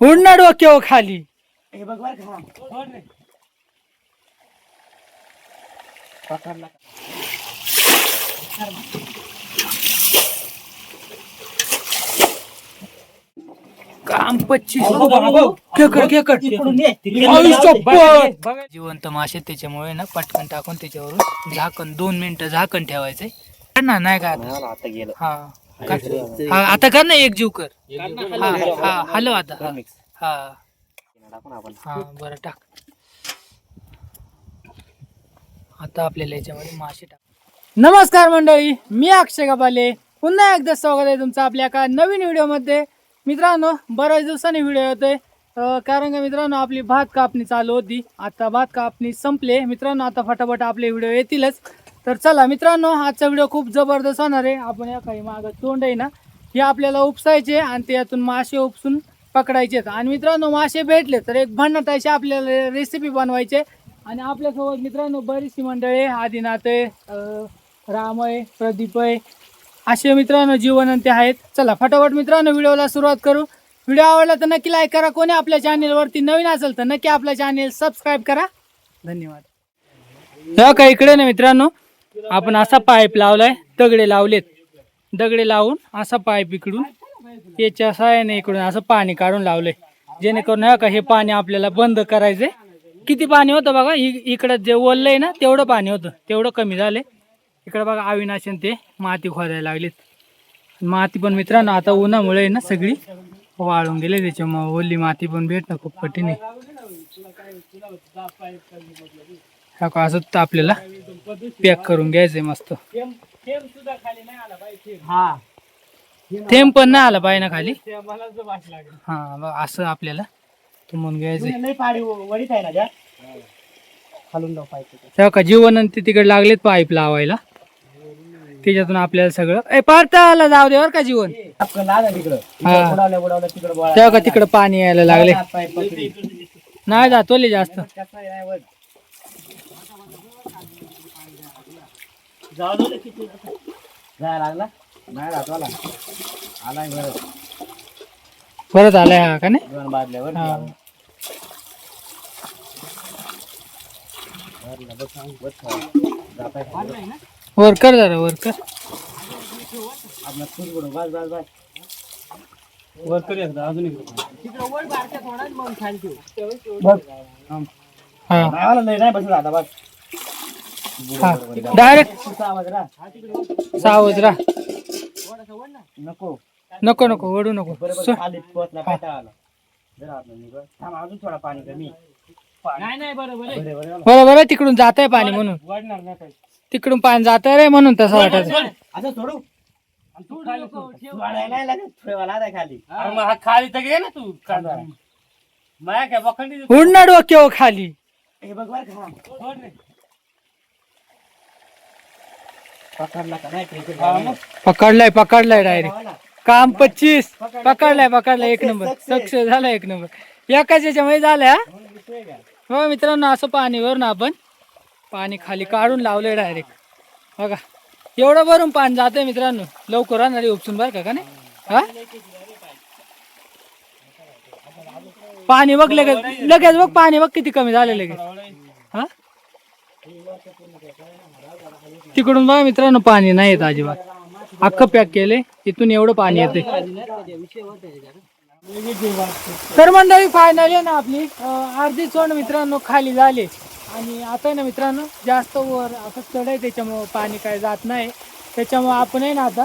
उडणार डोक्यावर खाली. हे बघ बर का. पकडला काम पच्चीस. खेकड खेकड. जिवंत मासे त्याच्यामुळे ना पटकन टाकून त्याच्यावरून झाकण दोन मिनिटं झाकण ठेवायचंय. ना नाही का? आता गेलं. हा. कर. हा आता कर ना एक जीव कर. हा हा हॅलो आता. हा हा. हा बरं टाक. आता आपल्याला याच्यामध्ये मासे टाक. नमस्कार मंडळी मी अक्षय गबाले पुन्हा एकदा स्वागत आहे तुमचं आपल्या एका नवीन व्हिडिओमध्ये. मित्रांनो बऱ्याच दिवसांनी व्हिडिओ येतोय. अं, कारण का मित्रांनो आपली भात कापणी चालू होती. आता भात कापणी संपले. मित्रांनो आता फटाफट आपले व्हिडिओ येतीलच. तर चला मित्रांनो आजचा व्हिडिओ खूप जबरदस्त होणार आहे. आपण या काही मागं तोंड आहे ना हे आपल्याला उपसायचे आणि त्यातून मासे उपसून पकडायचे आहेत. आणि मित्रांनो मासे भेटले तर एक भन्नाट अशी आपल्याला रेसिपी बनवायचे. आणि आपल्यासोबत मित्रांनो बरीचशी मंडळी आहे. आदिनाथ आहे राम आहे प्रदीप आहे. असे मित्रांनो जीवनंते आहेत. चला फटाफट मित्रांनो व्हिडिओला सुरुवात करू. व्हिडिओ आवडला तर नक्की लाईक करा. कोणी आपल्या चॅनेलवरती नवीन असेल तर नक्की आपल्या चॅनेल सबस्क्राईब करा. धन्यवाद. का इकडे ना मित्रांनो आपण असा पाईप लावलाय दगडे लावलेत. दगडे लावून असा पाईप इकडून याच्या सहाय्याने इकडून असं पाणी काढून लावलंय. जेणेकरून हा का हे पाणी आपल्याला बंद करायचंय. किती पाणी होतं बघा इ- इकडं जे ओललंय ना तेवढं पाणी होतं. तेवढं कमी झालंय. इकडं बघा अविनाशन ते माती खोदायला लागलीत. माती पण मित्रांनो आता उन्हामुळे आहे ना सगळी वाळून गेले. त्याच्यामुळे ओली माती पण भेटणं खूप कठीण आहे. हा का असं तर आपल्याला पॅक करून घ्यायचंय मस्त. हा. थेंब पण नाही आला पाहिजे ना खाली हा बघ असं आपल्याला तुमून घ्यायचंय. नाही पाडी वडीत आहे ना ज्या खालून जाऊ पाहिजे तेव्हा का जीवन आणि ते तिकडे लागलेत पाईप लावायला? त्याच्यातून आपल्याला सगळं ए पारताला जाऊ दे बरं का जीवन. आपण लागा तिकडं. हा. इकडं बुडावल्या बुडावल्या तिकडं बोळा तेव्हा का तिकडं पाणी यायला लागले. नाही जातोले जास्त. त्याचा नाही वर. जाऊ दे किती जायला लागला? नाही राहत मला आलाय बरं. परत आलाय हा का नाही? दोन बादल्यावर हा. वर कर जरा वर कर. आपला तूच बुडव. बस बस बस. वर कर एकदा अजून हा. नाही नाही बस आता बस. हा. डायरेक्ट आवाज रा नको. नको नको ओढू नको. बरोबर सो- खाली पोचला पायथा आला. जरा आतलं निघ. थांब अजून थोडा पाणी कमी नाही नाही बरोबर बरोबर बरोबर आहे तिकडून जात आहे पाणी म्हणून. वाढणार नाही काही. तिकडून पाणी जात आहे रे म्हणून तसं वाटत असं सोडू? वाढायला नाही लागत ठेवायला आता खाली. खाली तर घे ना तू माया काय बखंडी उडणार डोक्यावर खाली. हे बघ बर का. पकडला का नाही ते गावाला. पकडलाय पकडलाय डायरेक्ट. काम पच्चीस. पकडलाय पकडलाय एक नंबर. सक्सेस. झाला एक नंबर. एकाच याच्यामध्ये झालंय हा? हो मित्रांनो असं पाणी वरून आपण पाणी खाली काढून लावलंय डायरेक्ट बघा. एवढं भरून पाणी जातंय मित्रांनो. लवकर राहणारी उपसून बरं का का नाही? हा? पाणी बघ लगेच लगेच बघ पाणी बघ किती कमी झालं लगेच हा तिकडून बघा मित्रांनो पाणी नाही येत अजिबात. अख्खं पॅक केले तिथून एवढं पाणी येते तर मंडळी फायनल आहे ना आपली. अर्धी चोंड मित्रांनो खाली झाले. आणि आता आहे ना मित्रांनो जास्त वर असं चढ आहे त्याच्यामुळं पाणी काय जात नाही. त्याच्यामुळं आपण आहे ना आता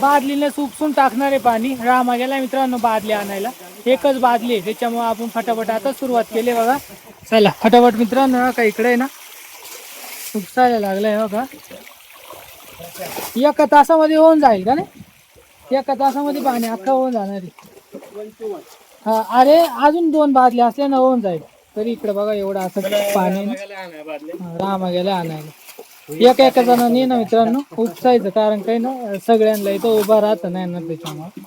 बादलीने उपसून टाकणार आहे पाणी. रामा गेला मित्रांनो बादली आणायला. एकच बादली आहे त्याच्यामुळं आपण फटाफट आता सुरुवात केली बघा. चला फटाफट मित्रांनो का इकडे आहे ना. उपसायला लागलाय हो का? एका तासामध्ये होऊन जाईल का नाही? एका तासामध्ये पाणी अख्खा होऊन जाणार आहे. हा अरे अजून दोन बादल्या असल्या ना होऊन जाईल. तरी इकडे बघा एवढं असं पाणी. रामा गेला आणायला. एका एका जणांनी ना मित्रांनो उपसायचं कारण काही ना सगळ्यांना इथं उभा राहत नाही ना त्याच्यामुळे.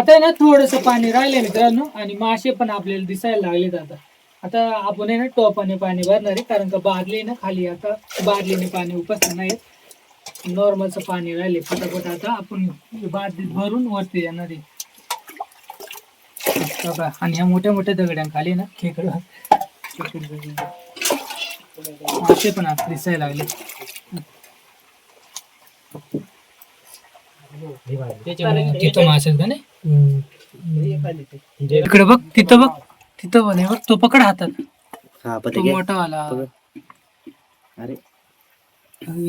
आता आहे ना थोडस पाणी राहिलंय मित्रांनो आणि मासे पण आपल्याला दिसायला लागलेत आता. आता आपण आहे ना टोपाने पाणी भरणार आहे कारण का बादली ना खाली आता बादलीने पाणी उपसणार नाही नॉर्मलचं पाणी राहिले फटाफट आता आपण बादलीत भरून वरती येणार आहे. आणि ह्या मोठ्या मोठ्या दगड्यांखाली ना खेकड. मासे पण आता दिसायला लागले. तिथं मासे का नाही? इकडे बघ तिथं बघ तिथं आहे बघ तो पकड हातात. हा तो मोठा वाला. अरे.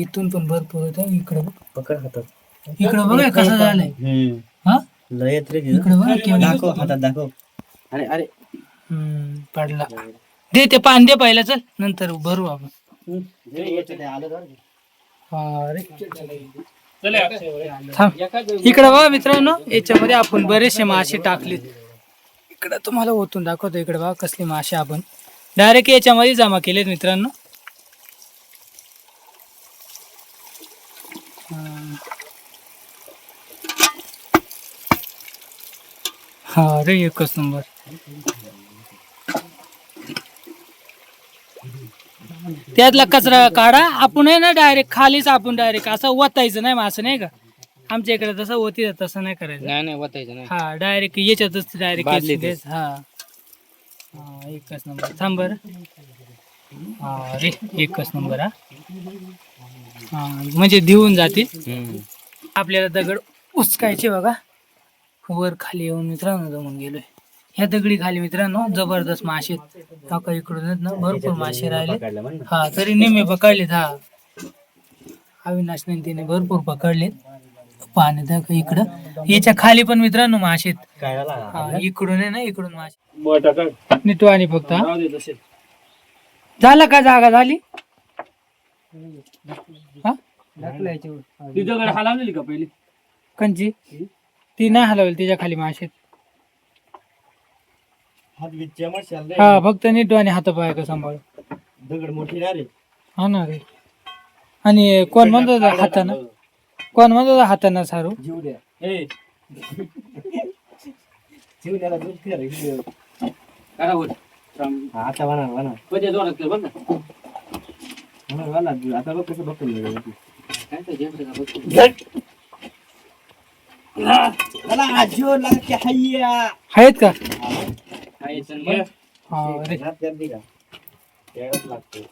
इथून पण भरपूर होतं इकडे बघ. पकड हातात. इकडे बघ हे कसं झालंय. हा? लयत रे इकडे बघ केवढं. दाखव हातात दाखव. अरे अरे. हम्म, पडला. दे ते पान दे पहिला चल. नंतर भरू आपण. हा रे चले अक्षय थांब इकडे बघा मित्रांनो याच्यामध्ये आपण बरेचसे मासे टाकलेत इकडे तुम्हाला ओतून दाखवतो इकडे बघा कसले मासे आपण डायरेक्ट याच्यामध्ये जमा केलेत मित्रांनो हा. हा रे एकच नंबर त्यातला कचरा काढा आपण आहे ना डायरेक्ट खालीच आपण डायरेक्ट असं ओतायचं नाही मासं नाही का? आमच्या इकडे तसं होती तसं नाही करायचं. नाही नाही वतायचं नाही. हा डायरेक्ट याच्यातच डायरेक्ट. हा. हा एकच नंबर. थांब बरं. हा रे एकच नंबर हा. हा म्हणजे देऊन जातील. आपल्याला दगड उचकायचे बघा. वर खाली येऊन मित्रांनो जमून गेलोय. ह्या दगडी खाली मित्रांनो जबरदस्त मासे आहेत. हा का इकडून भरपूर मासे राहिले. हा तरी निम्मे पकडलेत हा. अविनाश तिने भरपूर पकडलेत. पाणी का इकडं. याच्या खाली पण मित्रांनो मासे हा, इकडून आहे ना इकडून मासे. नीटू आणि फक्त झालं का जागा झाली? हा? ती दगड हलावलेली का पहिली? कंची ती नाही हलवली तिच्या खाली मासे हा फक्त नीटू आणि हात पाय का सांभाळ. दगड मोठी ना रे हा ना रे. आणि कोण म्हणतो होतं हातानं? कोण म्हणतो होतं हातानं सारू? जीव द्या. ए जीव द्यायला दूध खा रे, जीव. करा बोट थांब. हा, आता म्हणा म्हणा पहिले जोरात कर बघ ना. म्हणा म्हणा आता बघ कसं बघतो मी. काय ते जेवढं का बघ. चला जीव लागा की हैया आहेत का?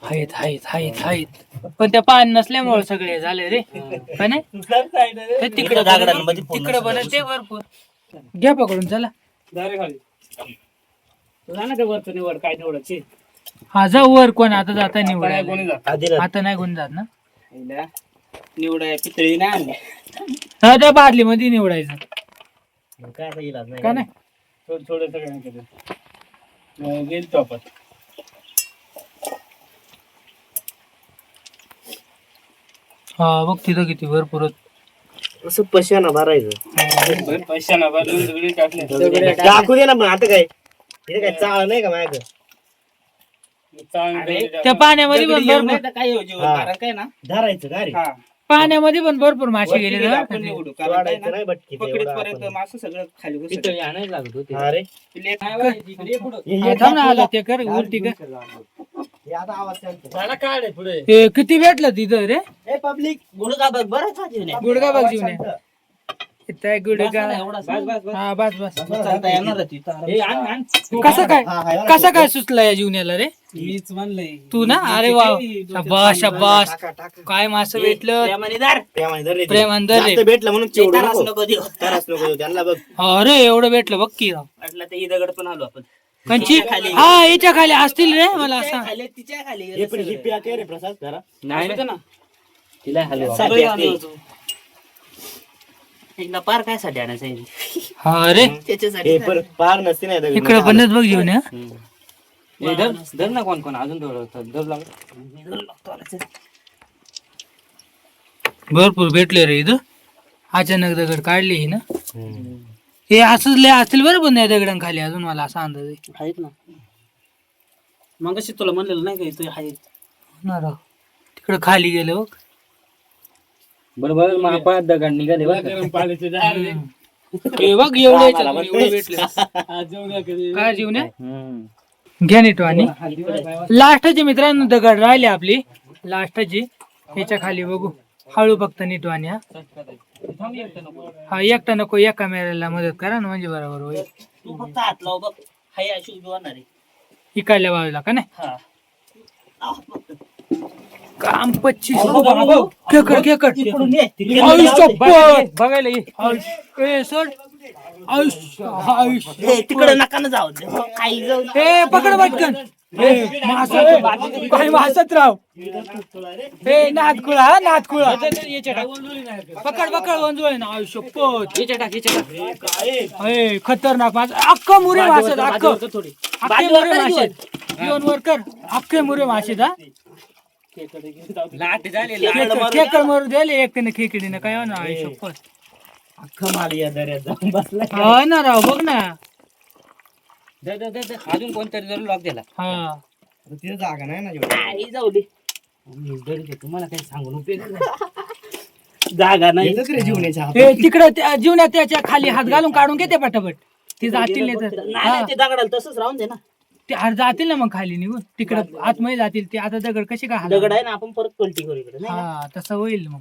आहेत आहेत आहेत आहेत पण त्या पाणी नसल्यामुळे सगळे झाले रे. का नाही? ते तिकडे तिकडे बनत ते भरपूर. घ्या पकडून चला. निवड काय निवडायची? हा जा वर कोण आता जाता काय निवडायला. कोणी जात. आधी ना. आता नाही कोण जात ना? निवडाय पितळी नाही आणली हा त्या बादली मध्ये निवडायचं काय का नाही? थोडं थोडं सगळं केलं गेल तो आपण हा बघ तिथं किती भरपूर. असं पशाना भरायचं. पैसा ना बदलून सगळी टाकले. दाखवू दे ना मग आता काय? इथे काय चाळ नाही का माझ्याकडे त्या पाण्यामध्ये पण भरपूर. काय जीवन. कारण काय ना? धरायचं का रे हा. पाण्यामध्ये पण भरपूर मासे गेले ना. आपण निवडू. कारण ना मासं सगळं खाली घुसतं. हा पिल्ले थांब ना आलं. ते कर उलटी कर. हे आता आवाज चालतो. ते किती भेटलं तिथं रे? ए पब्लिक गुडगा बघ बरं गुडगा बघ जीवन? त्या गुडगा बस, बस, बस. हा बस बस. कसं काय कसं काय सुचलं या जीवनाला रे? मीच म्हणलंय. तू ना? अरे वा. शबाश शबाश काय मासं भेटलं? प्रेमाने धर. प्रेमाने धर रे ते. प्रेम अंदर रे. जास्त भेटलं म्हणून चिवडू त्रास नको. नको देऊ. त्रास नको देऊ त्यांना बघ. अरे एवढं भेटलं बघ की. राव वाटलं ते दगड पण आलो आपण. कंची हा याच्या खाली असतील रे मला असं खाली तिच्या खाली. प्रसाद जरा. नाही ना. तिला. एकदा पार काय साठी आणायचं आहे? हा रे त्याच्यासाठी हे पण पार नसते नाही दगड. इकडे बनत बघ जीवन हा. हे धर धर ना कोण कोण अजून धर लागत भरपूर भेटले रे इथं. अचानक दगड काढली ही ना. हे असंच लय असतील बरं पण या दगडांखाली अजून मला असा अंदाज आहे. आहेत ना. मग तुला म्हणलेलं नाही का इथे आहेत ना राव तिकडे खाली गेलं बघ. बरोबर महापात दगड निघाले हे बघ एवढं याच्यात एवढं भेटलं. काय जीवने घ्या नीट आणि. लास्टची मित्रांनो दगड राहिली आपली. लास्टची. ह्याच्या खाली बघू. हळू फक्त नीट आणि हा. हा एकटा नको एका कॅमेऱ्याला मदत करा ना म्हणजे बरोबर होईल. तू फक्त हात लाव बघ. हाय अशी उभी होणार आहे. इकडल्या बाजूला का नाही? हा. काम पच्चीस. खेकड खेकड! बघायला ये. आयुष ए सोड आयुष आयुष ए, तिकडे नका ना जाऊ. दे. काही जाऊ दे. ए पकड पटकन. काही वाचत राव ए नादकुळा हा नादकुळा पकड पकड वंजोळ ना आयुष शपथ ए खतरनाक मास अख्ख मुरे मासे अख्ख. अख्खे मुरे मासे येऊन वर कर अख्खे मुरे मासे हा. खेकड मरू द्याले एकट्याने खेकडीने. काय हो ना आयुष शपथ? अख्खं माल या दऱ्यात जाऊन बसलाय. हा ना राव बघ ना. अजून कोणतरी जरूर लॉक दिला. हा. तिथे जागा नाही ना जाऊ दे. तुम्हाला काही सांगून उपयोग जागा नाही. जीवनाच्या ए तिकडं त्या जीवनात त्याच्याखाली हात घालून काढून घेते पटापट. ते जातील नाही तर. नाही. नाही, ते दगडाला तसंच राहून दे ना. ते हात जातील ना मग खाली निघून. तिकडं आतमध्ये जातील. ते आता दगड कसे का हालवणार? दगड आहे ना आपण परत पलटी करू इकडे नाही? हा तसं होईल मग.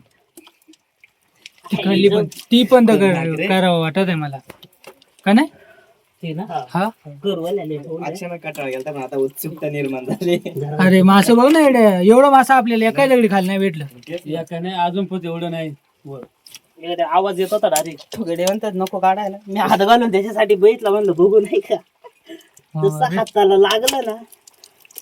ती खाली पण ती पण दगड करावं वाटत आहे मला. का नाही? ते ना? हा. गरवाल्याले ठेवून द्या. अचानक कटाळ गेला पण आता उत्सुकता निर्माण झाली. जरा अरे मासं बघ ना एवढं एवढं मासं आपल्याला एकाही दगडी खाली नाही भेटलं. अजून पण एवढं नाही. इकडे आवाज येत होता डायरेक्ट ठोगडे म्हणतात नको काढायला. मी हात घालून त्याच्यासाठी बघितलं म्हणलं बघू नाही का? जसं हाताला लागलं ना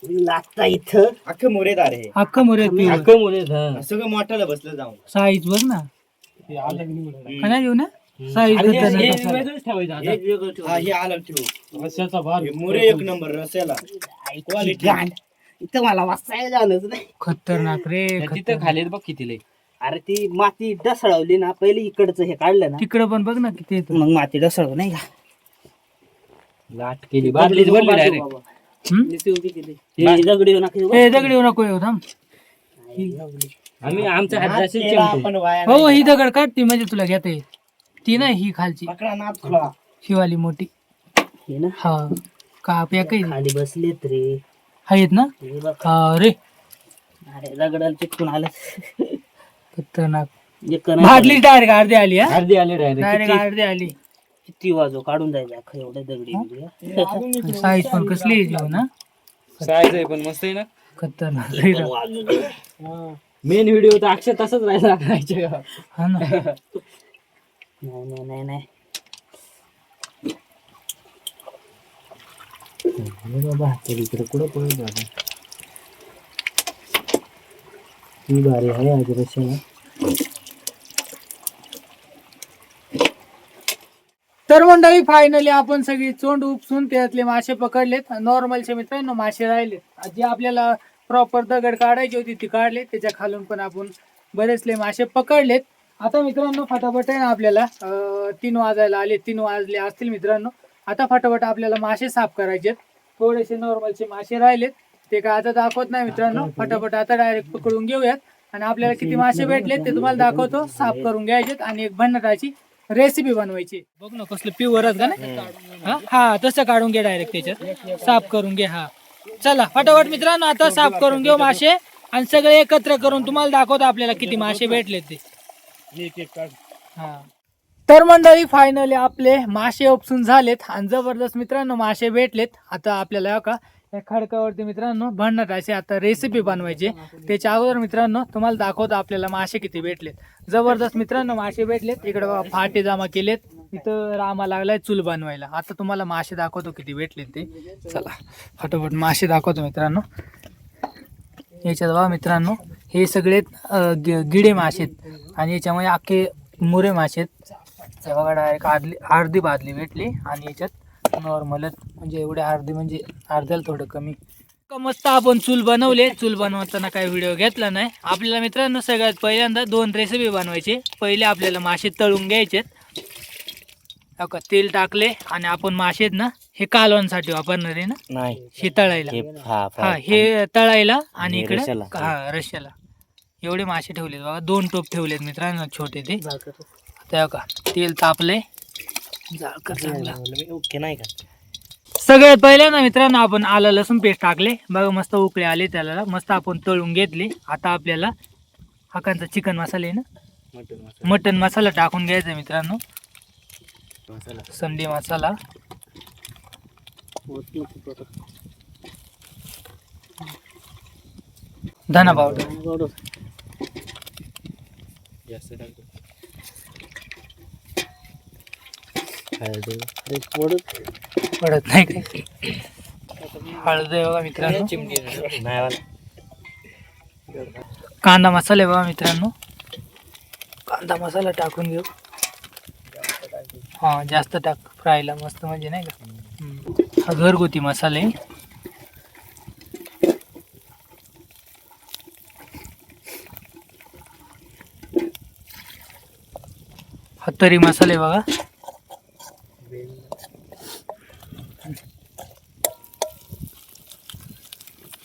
लागता इथं. अख्खं मोरेदार आहे. अख्खं मोरे सगळं मोठ्याला बसलं जाऊन. साईज बघ ना. का नाही घेऊ ना? साईज हा हे आलं ठेवू. हे मोरे एक नंबर रस्याला. quality. गांड. इथं मला वाचायला झालंच नाही. खतरनाक रे तिथं खतरनाक. खाली बघ किती लय अरे ती माती डसळवली ना पहिले इकडचं हे काढलं ना. तिकडं पण बघ ना किती येतं. मग माती डसळव नाही का? लाट केली भरली डायरेक्ट. हे दगडी येऊ नका येऊ थांब. आम्ही हात जाशील वाया हो ही दगड काढ ती म्हणजे तुला घेता येईल. ती नाही ही खालची. शिवाली मोठी. हे ना? हा काप या काही. खाली बसलेत रे. आहेत ना? हे बघ. हा रे. अरे दगडाला चिटकून आलं. खतरनाक. एक भाडली डायरेक्ट अर्धी आली हा? अर्धी आले डायरेक्ट डायरेक्ट अर्धी आली. किती वाजो? काढून जायचं अख्खं एवढे दगडी. साईज पण कसली आहे ना साईज आहे पण मस्त आहे ना? खतरनाक. मेन व्हिडिओ तर अक्षर तसंच राहिला हा ना. नाही नाही नाही नाही. बाबा तरी इकडे कुठं पळत बाबा ही भारी आहे आज रशिया तर मंडळी फायनली आपण सगळी चोंड उपसून त्यातले मासे पकडलेत. नॉर्मलचे मित्रांनो मासे राहिलेत. जे आपल्याला प्रॉपर दगड काढायची होती ती काढले त्याच्या खालून पण आपण बरेचले मासे पकडलेत. आता मित्रांनो फटाफट आहे ना आपल्याला तीन वाजायला आले. तीन वाजले असतील मित्रांनो. आता फटाफट आपल्याला मासे साफ करायचे थोडेसे नॉर्मलचे मासे राहिलेत. ते काय आता दाखवत नाही मित्रांनो. फटाफट आता डायरेक्ट पकडून घेऊयात. आणि आपल्याला किती मासे भेटलेत ते तुम्हाला दाखवतो. साफ करून घ्यायचेत. आणि एक भन्नाटाची रेसिपी बनवायची. बघ ना कसलं प्युअरच का ना हा? हा तसं काढून घे डायरेक्ट त्याच्यात. साफ करून घे हा. चला फटाफट मित्रांनो आता साफ करून घेऊ मासे आणि सगळे एकत्र करून तुम्हाला दाखवतो आपल्याला किती मासे भेटले ते. हा. तर मंडळी फायनली आपले मासे उपसून झालेत आणि जबरदस्त मित्रांनो मासे भेटलेत. आता आपल्याला का या खडकावरती मित्रांनो भन्नाट असे आता रेसिपी बनवायची. त्याच्या अगोदर मित्रांनो तुम्हाला दाखवतो आपल्याला मासे किती भेटलेत. जबरदस्त मित्रांनो मासे भेटलेत. इकडे फाटे जमा केलेत. इथं रामा लागलाय चूल बनवायला. आता तुम्हाला मासे दाखवतो किती भेटलेत ते. चला फटाफट मासे दाखवतो मित्रांनो. याच्यात बघा मित्रांनो हे सगळे गिडे मासे आहेत. आणि याच्यामुळे अख्खे मुरे मासे आहेत. बघा डायरेक्ट अर्धी बादली भेटली. आणि याच्यात नॉर्मलच म्हणजे एवढे अर्धी म्हणजे अर्ध्याला थोडं कमी. मस्त आपण चूल बनवले. चूल बनवताना काही व्हिडिओ घेतला नाही. आपल्याला मित्रांनो सगळ्यात पहिल्यांदा दोन रेसिपी बनवायची. पहिले आपल्याला मासे तळून घ्यायचे हो का? तेल टाकले आणि आपण मासे ना हे कालवणसाठी वापरणार आहे ना? नाही. हे तळायला. हा हे तळायला आणि इकडे. हा रश्याला. एवढे मासे ठेवलेत बघा. दोन टोप ठेवलेत मित्रांनो छोटे ते. त्या का? तेल तापले ओके नाही का? सगळ्यात पहिले ना मित्रांनो आपण आलं लसूण पेस्ट टाकले. बघा मस्त उकळे आले त्याला. मस्त आपण तळून घेतले. आता आपल्याला हाकांचा चिकन मसाला आहे ना? मटन मसाला. मटन मसाला टाकून घ्यायचा मित्रांनो. मसाला. संडी मसाला. धना पावडर. पडत नाही काय हळद आहे बघा मित्रांनो कांदा मसाला आहे बघा मित्रांनो. कांदा मसाला टाकून घेऊ. हा जास्त टाक फ्रायला मस्त म्हणजे नाही का? हा घरगुती मसाले. हत्तरी मसाले बघा.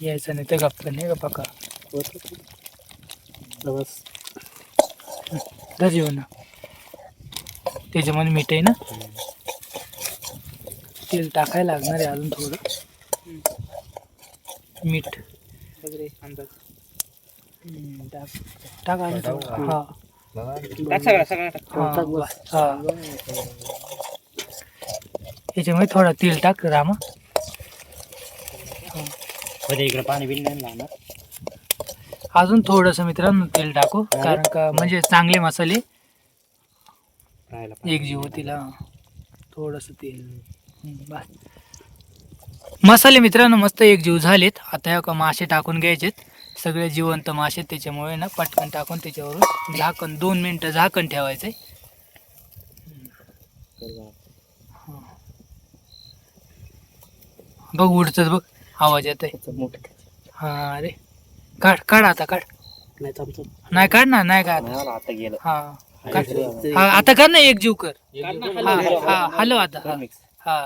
यायचं नाही तर गप्प नाही का पका धर जेवण. त्याच्यामध्ये मीठ आहे ना? तेल टाकायला लागणार आहे अजून थोडं. मीठ. वगैरे अंदाज. टाक. टाक अजून थोडं. हा. हा, बस. हा. याच्यामध्ये थोडा तेल टाक रामा. म्हणजे इकडे पाणी बिन नाही लागणार. अजून थोडस मित्रांनो तेल टाकू कारण का म्हणजे चांगले मसाले. राहायला एकजीव होतील हा. थोडंसं तेल. बस. मसाले मित्रांनो मस्त एकजीव झालेत. आता ह्या का मासे टाकून घ्यायचेत. सगळे जिवंत मासे त्याच्यामुळे ना पटकन टाकून त्याच्यावरून झाकण दोन मिनटं झाकण ठेवायचे बघ उडतच बघ. आवाज येत आहे हा अरे. काढ काढ आता काढ. नाही काढ ना नाही काढ आता गेलं. हा काढ. हा आता कर ना एक जीव कर. हा हा हॅलो आता. हा हा.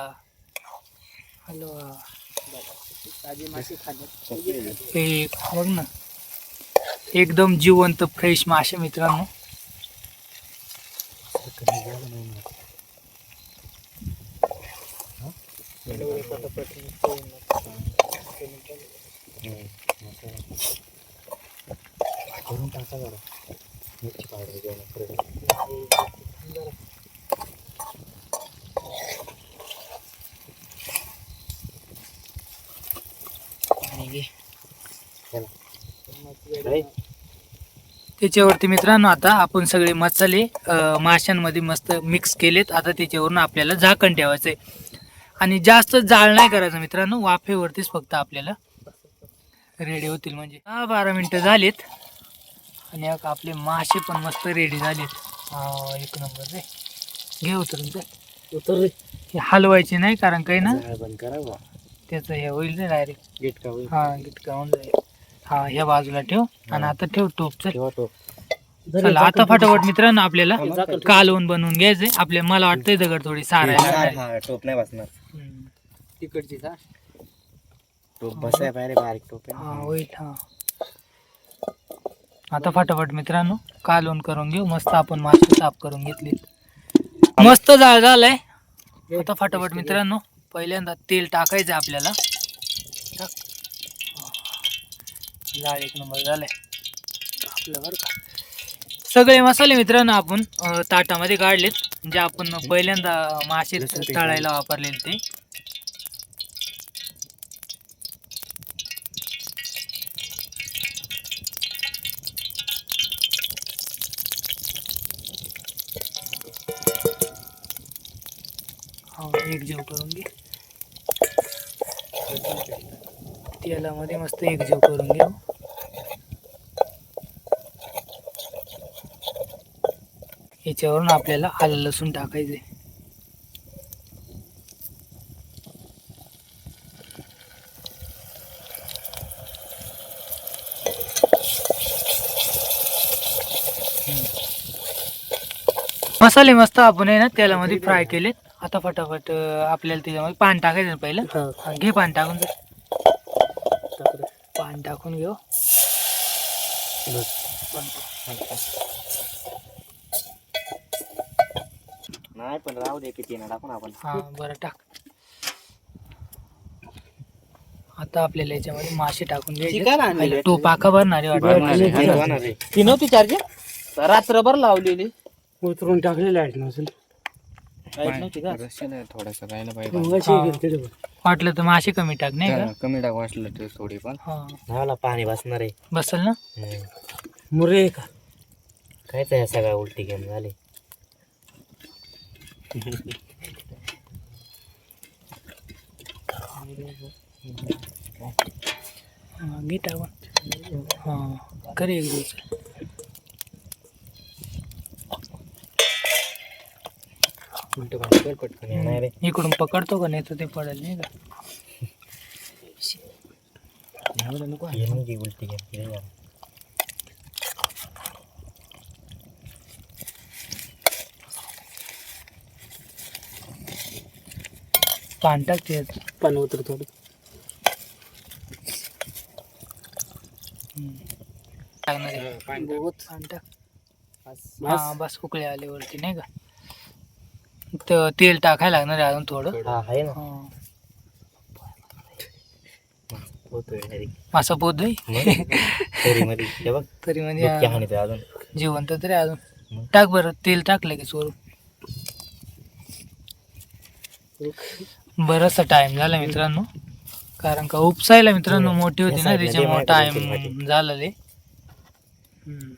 हॅलो हा. एक बघ ना. एकदम जिवंत फ्रेश मासे मित्रांनो. करून टाका जरा मिरची पावडर जेवण त्याच्यावरती मित्रांनो आता आपण सगळे मसाले माशांमध्ये मस्त मिक्स केलेत. आता त्याच्यावरून आपल्याला झाकण ठेवायचं आहे आणि जास्त जाळ नाही करायचं मित्रांनो वाफेवरतीच फक्त आपल्याला रेडी होतील म्हणजे. दहा बारा मिनटं झालीत आणि आपले मासे पण मस्त रेडी झालेत. एक नंबर रे. घे उतरून उतर हे हलवायचे नाही कारण काही ना त्याचं हे होईल रे डायरेक्ट गेट का होईल. हा गिटका होऊन जाईल. हा ह्या बाजूला ठेव आणि आता ठेव टोप चल. ठेवा तो चला आता फटाफट मित्रांनो आपल्याला कालवून बनवून घ्यायचंय. आपल्या मला वाटतंय दगड थोडी सारायला टोप नाही बसणार. तिकडची का टोप बसाय पाहिजे बारीक टोप. हा होईल हा. आता फटाफट मित्रांनो कालवून करून घेऊ. मस्त आपण मासे साफ करून घेतले. मस्त जाळ झालाय. आता फटाफट मित्रांनो पहिल्यांदा तेल टाकायचं आपल्याला. टाक. जाळ एक नंबर झालाय. आपलं बरं का. सगळे मसाले मित्रांनो आपण अं, ताटामध्ये काढलेत. जे आपण पहिल्यांदा मासे लसूण पेस्ट तळायला वापरलेले ते हो एक जीव करून घे तेलामध्ये मस्त एक जीव करून घे हो. याच्यावरून आपल्याला आलं लसूण टाकायचे मसाले मस्त आपण आहे ना तेलामध्ये फ्राय केलेत. आता फटाफट आपल्याला त्याच्यामध्ये पान टाकायचं पहिलं? घे पान टाकून. टाकून घेऊ. नाही पण राहू दे किती ना टाकून आपण. हा बरं टाक. आता आपल्याला याच्यामध्ये मासे टाकून घ्यायचे. तो पाका भरणार आहे वाटतं. ती नव्हती चार्जर रात्रभर लावलेली. उतरून टाकलेले आहेत ना थोडस राहिलं पाहिजे. हा. वाटलं तर मासे कमी टाक नाही का? कमी टाक वाटलं तर थोडी पण. हा. मला पाणी बसणार आहे. बसल ना? मुरे का? कायच आहे सगळ्या उलटी गेम झाली. हा, टाकून. हा कर एक दिवस. पटकन येणार रे. इकडून पकडतो का नाही तर ते पडेल नाही का? येणं की उलटी गेम पान टाकते पण उतर थोडं. टाकणार आहे. पान टाक. हा बस उकळे आले वरती नाही का? तर तेल टाकायला लागणार आहे अजून थोडं. हा आहे ना. हा. होतोय. मासा पोत तरी मध्ये हे बघ. तरी म्हणजे अजून. जिवंत तरी अजून. टाक बरं तेल टाकलं की चोरून बराचसा टाइम झाला मित्रांनो. कारण का उपसायला मित्रांनो मोठी होती ना त्याच्यामुळे टाइम झाला लय. हम्म.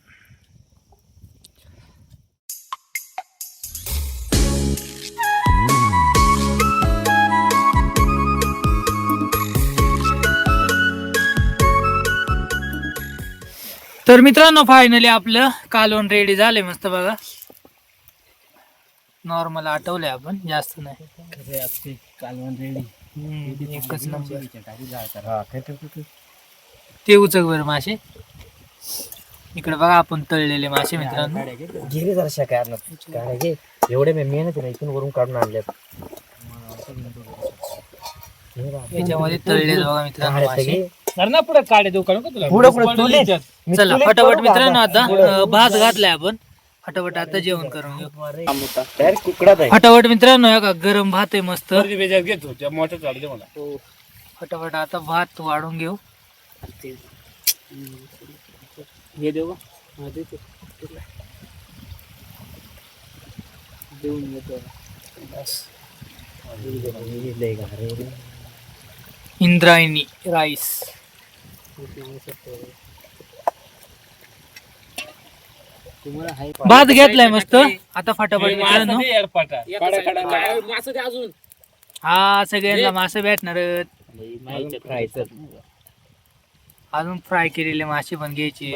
तर मित्रांनो फायनली आपलं कालवण रेडी झाले मस्त बघा. नॉर्मल आठवलंय आपण जास्त नाही. कालवण रेडी एकच नंबर ते- उचक बरं मासे. इकडे बघा आपण तळलेले मासे मित्रांनो. जरा काय एवढे मी मेहनत इथून वरून काढून बा. याच्यामध्ये तळले बघा मित्रांनो काढ्या मासे सगळे. ना पुढे काढे देऊ काढू का तुला? पुढं पुढं तुले. मी चला तुले फटाफट का मित्रांनो आता? अं, भात घातलाय आपण. फटाफट आता जेवण करून घेऊ. डायरेक्ट कुकडात आहे. फटाफट मित्रांनो हे का गरम भात आहे मस्त. बेजात घेतो त्या मोठं चालू दे मला फटाफट आता भात वाढून घेऊ. हे देऊ हा. इंद्रायणी राईस. भात घेतलाय मस्त. आता फटाफट मित्रांनो अजून. हा सगळ्यांना मासे भेटणार अजून फ्राय केलेले मासे पण घ्यायचे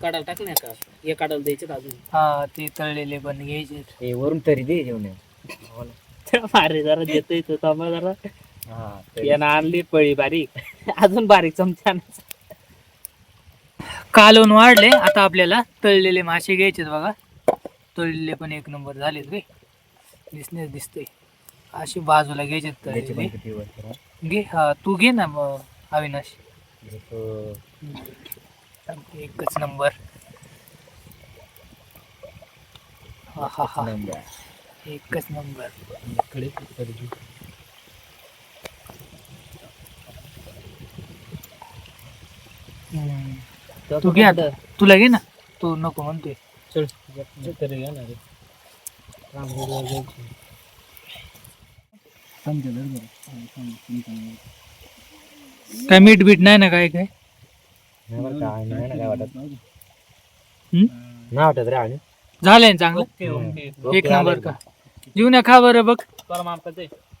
काढायला टाक नाही का हे काढायला द्यायचे अजून. हा ते तळलेले पण घ्यायचे हे वरून तरी दे जेवण. अरे जरा देतोय तो थांबा जरा. यानं आणली पळी बारीक. अजून बारीक चमचा कालवून वाढले आता आपल्याला तळलेले मासे घ्यायचे बघा. तळलेले पण एक नंबर झालेत रे. दिसणे दिसते अशी बाजूला घ्यायचे तळलेले? घे हा तू घे ना मग अविनाश. एकच नंबर. हा हा हा. नंबर. एकच नंबर इकडे तरी दे. हम्म. तू घे आता. तुला घे ना. तू नको म्हणतोय चल. तरी घ्या ना रे काय मीठ बीट नाही ना काय काय? नाही बरं का, नाही ना काय वाटत. हम्म? नाही वाटत रे आणि. झालंय ना चांगलं? एक नंबर का? जीवना खा बरं बघ. हम्म.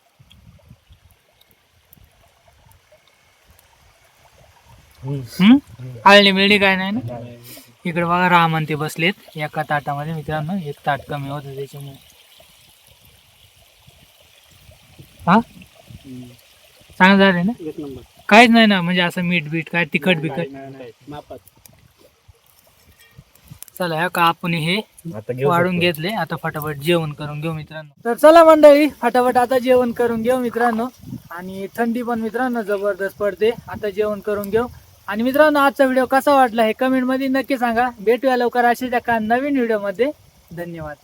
हम्म? आळणी मिळणी काय नाही ना? इकडे बघा रामन ते बसलेत एका ताटामध्ये मित्रांनो एक ताट कमी होत त्याच्यामुळे. हा? चांगलं झाले ना? एक नंबर. काहीच नाही ना म्हणजे असं मीठ बीट काय तिखट बिकट मापात. चला ह्या का आपण हे आता घेऊ वाढून शकतो. घेतले आता फटाफट जेवण करून घेऊ मित्रांनो. तर चला मंडळी फटाफट आता जेवण करून घेऊ मित्रांनो. आणि थंडी पण मित्रांनो जबरदस्त पडते आता जेवण करून घेऊ. आणि मित्रांनो आजचा व्हिडिओ कसा वाटला हे कमेंटमध्ये नक्की सांगा. भेटूया लवकर अशाच एका नवीन व्हिडिओमध्ये धन्यवाद.